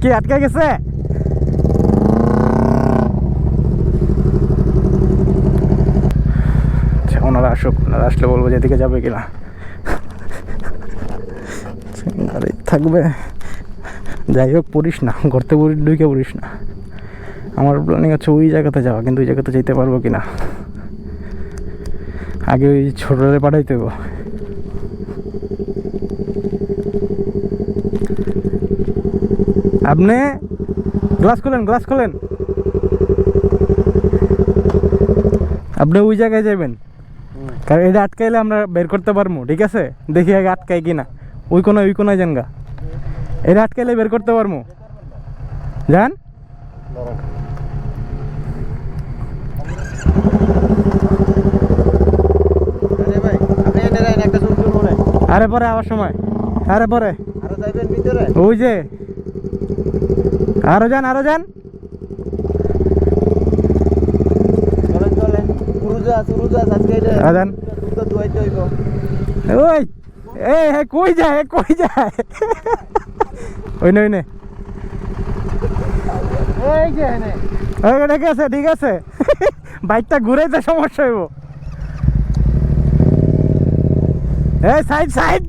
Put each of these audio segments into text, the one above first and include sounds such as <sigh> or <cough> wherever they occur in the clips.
কি আটকে গেছে? আচ্ছা ওনারা আসুক, ওনারা আসলে বলব যেদিকে যাবে কিনা। থাকবে। যাই হোক, পড়িস না, গর্তে পড়ি, ঢুকে পড়িস না। আমার প্ল্যানিং হচ্ছে ওই জায়গাতে যাওয়া, কিন্তু ওই জায়গাতে যেতে পারব কিনা? আগে ওই ছোটরে পাঠাইতে হব আপনি গ্লাস খোলেন গ্লাস খোলেন। আপনি ওই জায়গায় যাবেন কারণ এটা আটকাইলে আমরা বের করতে পারব ঠিক আছে? দেখি আগে আটকাই কিনা। ওই কোনো ওই কোনায় যান গা এটা আটকাইলে বের করতে পারব। যান। আরে পরে আবার সময়। আরে পরে। ওই যে আরও যান আরও যান। ওই হে কই যায় কই যায়? ওই নে ওই নে। এই যে এনে। ওই ঠিক আছে ঠিক আছে। বাইকটা ঘুরাইতে সমস্যা হইব। এই সাইড সাইড।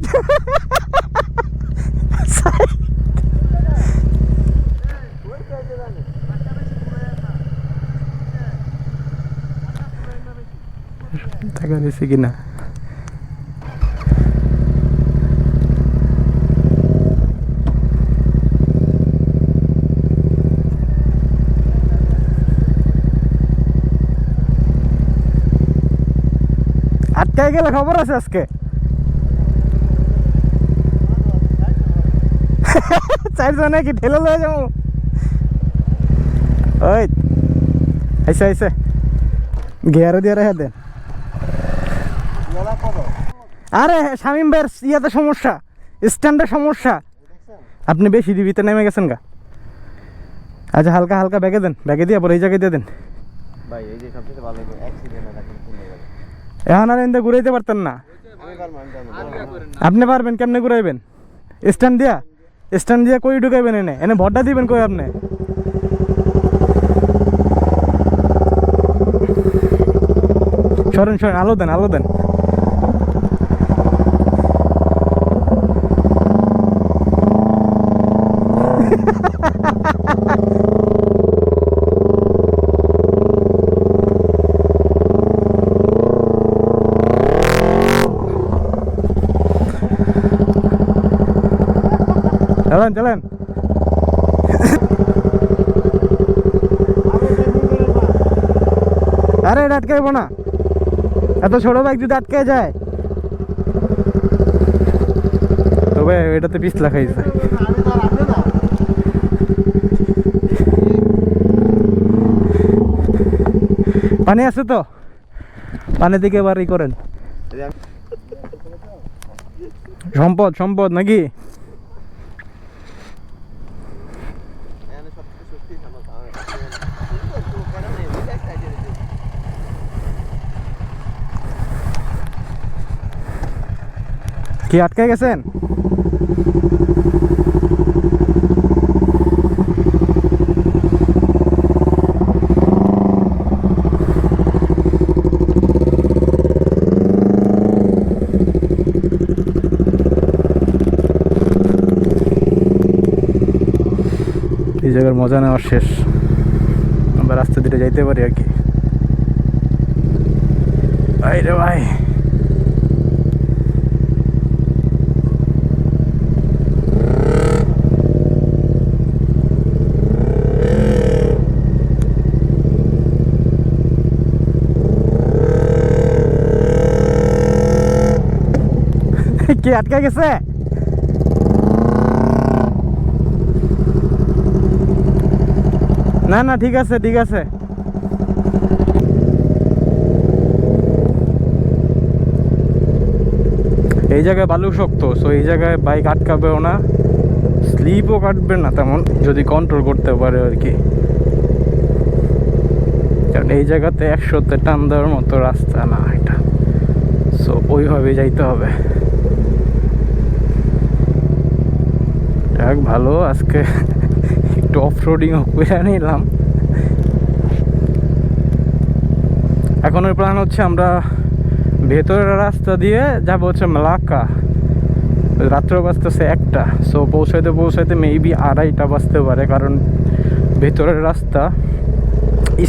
টাকা দিছি কিনা আটকায় গেলে খবর আছে আজকে চারজন নাকি ঠেলে লয়ে যাব ওই আইসে আইসে গিয়ারে দিয়ে রেখে দেন ইয়ালা কত আরে শামিম ভাইয়ের ইয়াতে সমস্যা স্ট্যান্ডে সমস্যা। আপনি বেশি ডিবিতে নেমে গেছেন গা। আচ্ছা হালকা হালকা ব্যাগে দেন ব্যাগে দিয়ে পরে এই জায়গায় দিয়ে দেন। ভাই এই যে সবচেয়ে ভালো অ্যাক্সিডেন্ট এখন আর এনতে ঘুরাইতে পারতেন না। আপনি পারবেন কেমনে ঘুরাইবেন? স্ট্যান্ড দিয়া স্ট্যান্ড দিয়া কই ঢুকাইবেন এনে? এনে ভরটা দিবেন কই আপনি? সরেন সরেন আলো দেন আলো দেন। চলেন চলেন আরে এটা আটকাইবো না। এত ছোট বাইক যদি আটকে যায়। তবে এটাতে পিস লাগাইছে। পানি আছে তো? পানি দিকে বাড়ি করেন। সম্পদ সম্পদ নাকি? কি আটকে গেছেন? এই জায়গার মজা নেওয়ার শেষ। আমরা রাস্তা দিয়ে যাইতে পারি আর কি। ভাই রে ভাই। কি আটকে গেছে? না না, ঠিক আছে ঠিক আছে। এই জায়গায় বালু শক্ত সো এই জায়গায় বাইক আটকাবেও না। স্লিপও কাটবে না তেমন, যদি কন্ট্রোল করতে পারে আর কি। কারণ এই জায়গাতে একশোতে টান দেওয়ার মতো রাস্তা না এটা। সো ওইভাবে যাইতে হবে। যাক, ভালো। আজকে একটু অফ রোডিংও করে নিলাম। এখন ওই প্ল্যান হচ্ছে আমরা ভেতরের রাস্তা দিয়ে যাব হচ্ছে মালাক্কা রাত্র বাজতেছে একটা। সো পৌঁছাইতে পৌঁছাইতে মেবি আড়াইটা বাজতে পারে, কারণ ভেতরের রাস্তা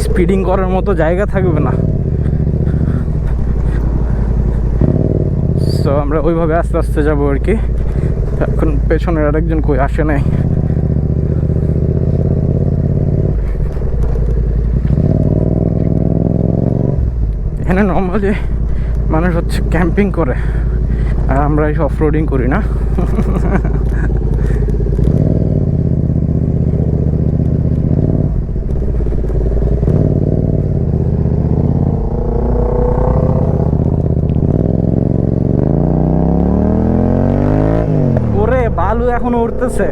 স্পিডিং করার মতো জায়গা থাকবে না। সো আমরা ওইভাবে আস্তে আস্তে যাব আর কি। এখন পেছনের আরেকজন কই আসে নাই। এখানে নর্মালি মানুষ হচ্ছে ক্যাম্পিং করে, আর আমরা এই অফ রোডিং করি না। <laughs> বালু এখনও উঠতেছে।